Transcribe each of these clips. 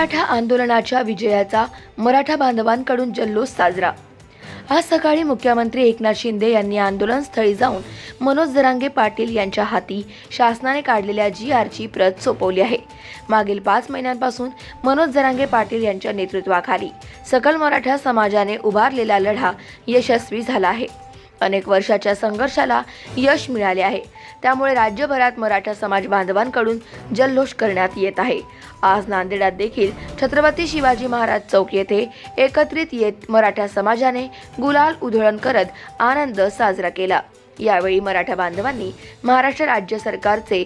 मराठा आंदोलनाच्या विजयाचा मराठा बांधवांकडून जल्लोष साजरा. आज सकाळी मुख्यमंत्री एकनाथ शिंदे यांनी आंदोलनस्थळी जाऊन मनोज जरांगे पाटील यांच्या हाती शासनाने काढलेल्या जी आरची प्रत सोपवली आहे. मागील पाच महिन्यांपासून मनोज जरांगे पाटील यांच्या नेतृत्वाखाली सकल मराठा समाजाने उभारलेला लढा यशस्वी झाला आहे. अनेक वर्षाच्या संघर्षाला यश मिळाले आहे. त्यामुळे राज्यभरात मराठा समाज बांधवांकडून जल्लोष करण्यात येत आहे. आज नांदेडात देखील छत्रपती शिवाजी महाराज चौक येथे एकत्रित येत मराठा समाजाने गुलाल उधळण करत आनंद साजरा केला. यावेळी मराठा बांधवांनी महाराष्ट्र राज्य सरकारचे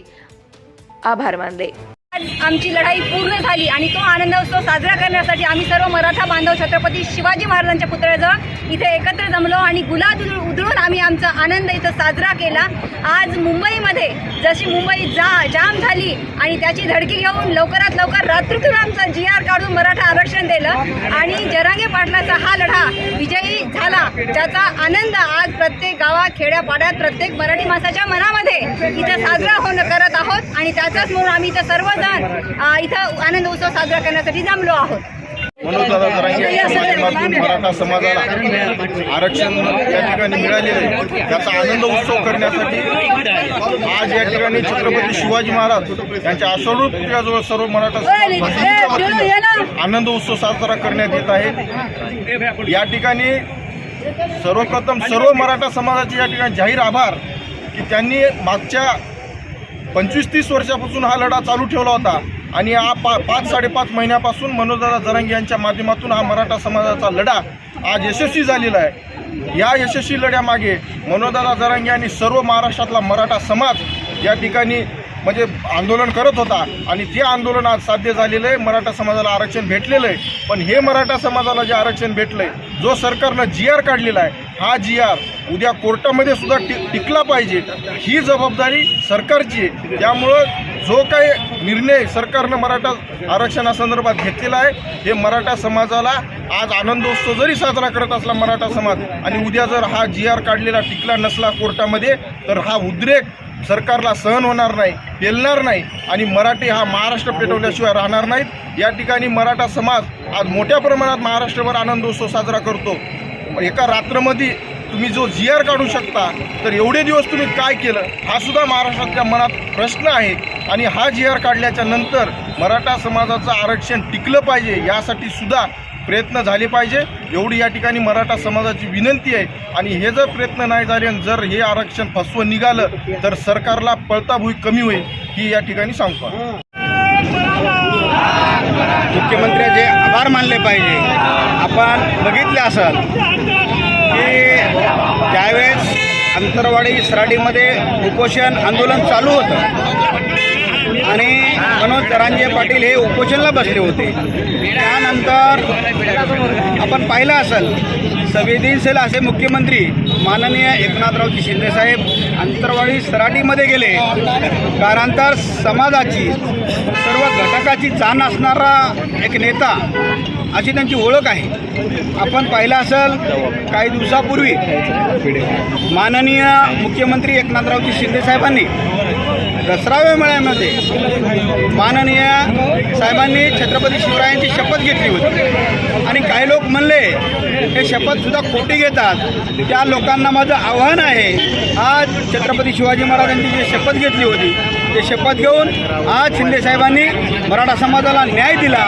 आभार मानले. आमची लढाई पूर्ण झाली आणि तो आनंद उत्सव साजरा करण्यासाठी आम्ही सर्व मराठा बांधव छत्रपती शिवाजी महाराजांच्या पुतळ्याजवळ इथे एकत्र जमलो आणि गुलाब उधळून आम्ही आमचा आनंद इथं साजरा केला. आज मुंबईमध्ये जशी मुंबई जा जाम झाली आणि त्याची धडकी घेऊन लवकरात लवकर रात्रीतून आमचा जी आर काढून मराठा आरक्षण दिलं आणि जरांगे पाटलाचा हा लढा विजयी झाला. ज्याचा आनंद आज प्रत्येक गावात खेड्यापाड्यात प्रत्येक मराठी माणसाच्या मनामध्ये इथं साजरा होणं करत आहोत आणि त्याचाच म्हणून आम्ही इथं सर्वजण अ, इथं आनंद उत्सव साजरा करण्यासाठी जमलो आहोत. मनोजदादा जरांगे यांच्या माध्यमातून मराठा समाजाला आरक्षण या ठिकाणी मिळालेलं आहे. त्याचा आनंद उत्सव करण्यासाठी आज या ठिकाणी छत्रपती शिवाजी महाराज यांच्या आश्वरूपाजवळ सर्व मराठा आनंद उत्सव साजरा करण्यात येत आहे. या ठिकाणी सर्वप्रथम सर्व मराठा समाजाचे या ठिकाणी जाहीर आभार की त्यांनी मागच्या पंचवीस तीस वर्षापासून हा लढा चालू ठेवला होता. आणि हा पा पाच साडेपाच महिन्यापासून मनोजदादा जरंग यांच्या माध्यमातून हा मराठा समाजाचा लढा आज यशस्वी झालेला आहे. या यशस्वी लढ्यामागे मनोजदादा जरांगे आणि सर्व महाराष्ट्रातला मराठा समाज या ठिकाणी म्हणजे आंदोलन करत होता. आणि ते आंदोलन आज साध्य झालेलं आहे. मराठा समाजाला आरक्षण भेटलेलं आहे. पण हे मराठा समाजाला जे आरक्षण भेटलं आहे जो सरकारनं जी आर काढलेला आहे हा जी आर उद्या कोर्टामध्ये सुद्धा टि टिकला पाहिजे. ही जबाबदारी सरकारची आहे. त्यामुळं जो काही निर्णय सरकारनं मराठा आरक्षणासंदर्भात घेतलेला आहे हे मराठा समाजाला आज आनंदोत्सव जरी साजरा करत असला मराठा समाज आणि उद्या जर हा जी आर काढलेला टिकला नसला कोर्टामध्ये तर हा उद्रेक सरकारला सहन होणार नाही पेलणार नाही आणि मराठी हा महाराष्ट्र पेटवल्याशिवाय राहणार नाहीत. या ठिकाणी मराठा समाज आज मोठ्या प्रमाणात महाराष्ट्रभर आनंदोत्सव साजरा करतो. म्हणजे एका रात्रमध्ये तुम्ही जो जी आर काढू शकता तर एवढे दिवस तुम्ही काय केलं? हा सुद्धा महाराष्ट्रातल्या मनात प्रश्न आहे. आणि हा जी आर काढल्याच्या नंतर मराठा समाजाचं आरक्षण टिकलं पाहिजे यासाठी सुद्धा प्रयत्न झाले पाहिजे. एवढी या ठिकाणी मराठा समाजाची विनंती आहे. आणि हे जर प्रयत्न नाही झाले आणि जर हे आरक्षण फसवं निघालं तर सरकारला पळताभुई कमी होईल ही या ठिकाणी सांगतो. मुख्यमंत्र्याचे आभार मानले पाहिजे. आपण बघितले असाल की त्यावेळेस अंतरवाडी सराडीमध्ये उपोषण आंदोलन चालू होतं आणि मनोज तरांजे पाटील हे उपोषणला बसले होते. त्यानंतर आपण पाहिलं असेल संवेदनशील असे मुख्यमंत्री माननीय एकनाथरावजी शिंदेसाहेब अंतरवाडी सराटीमध्ये गेले. कारांतर समाजाची सर्व घटकाची जाण असणारा एक नेता अशी त्यांची ओळख आहे. आपण पाहिलं असेल काही दिवसापूर्वी माननीय मुख्यमंत्री एकनाथरावजी शिंदेसाहेबांनी दसरा मेळ्यामध्ये माननीय साहेबांनी छत्रपती शिवरायांची शपथ घेतली होती. आणि काही लोक म्हणले हे शपथसुद्धा खोटी घेतात. त्या लोकांना माझं आव्हान आहे. आज छत्रपती शिवाजी महाराजांची जी शपथ घेतली होती ते शपथ घेऊन आज शिंदेसाहेबांनी मराठा समाजाला न्याय दिला.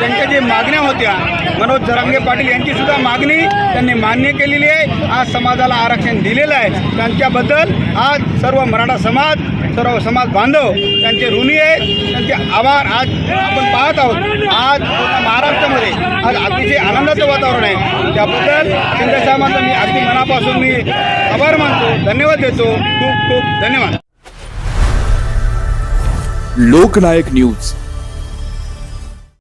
त्यांच्या जे मागण्या होत्या मनोज जरांगे पाटील यांचीसुद्धा मागणी त्यांनी मान्य केलेली आहे. आज समाजाला आरक्षण दिलेलं आहे. त्यांच्याबद्दल आज सर्व मराठा समाज सर्व समाज बांधव त्यांचे ऋणी आहेत त्यांचे आभार आज आपण पाहत आहोत. आज महाराष्ट्रामध्ये आज अतिशय आनंदाचं वातावरण आहे. त्याबद्दल शिंदेसाहेबांचा मी अगदी मनापासून मी आभार मानतो धन्यवाद देतो. खूप खूप धन्यवाद. लोकनायक न्यूज.